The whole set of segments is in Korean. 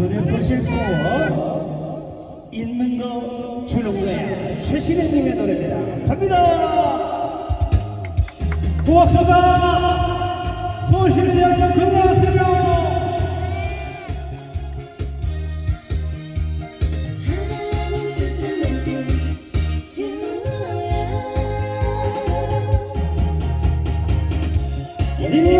노래 부실고 있는 거 주는 거야 최신의 님의 노래입니다. 갑니다. 고맙습니다. 서울시민대학교 건강하세요. Yeah.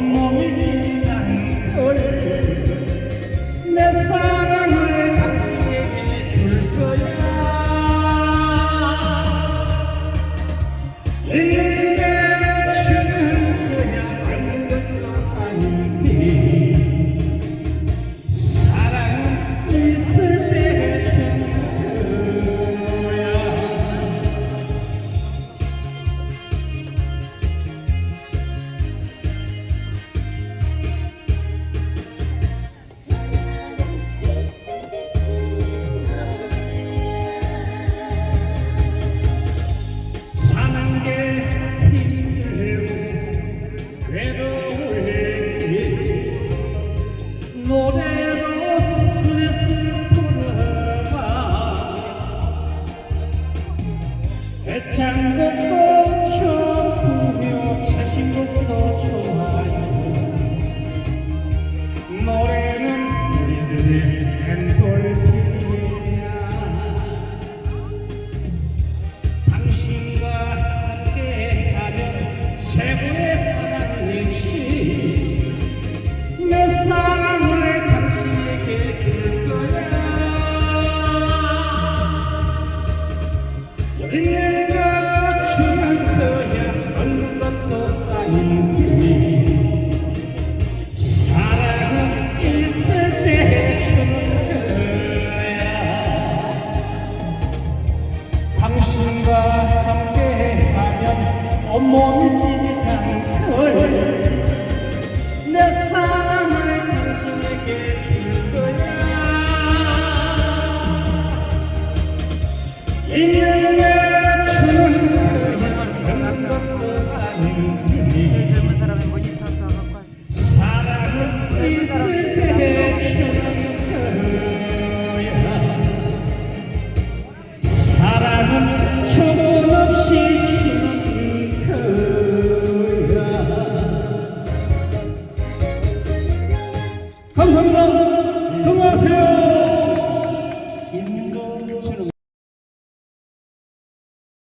nome de Dinleyin. you.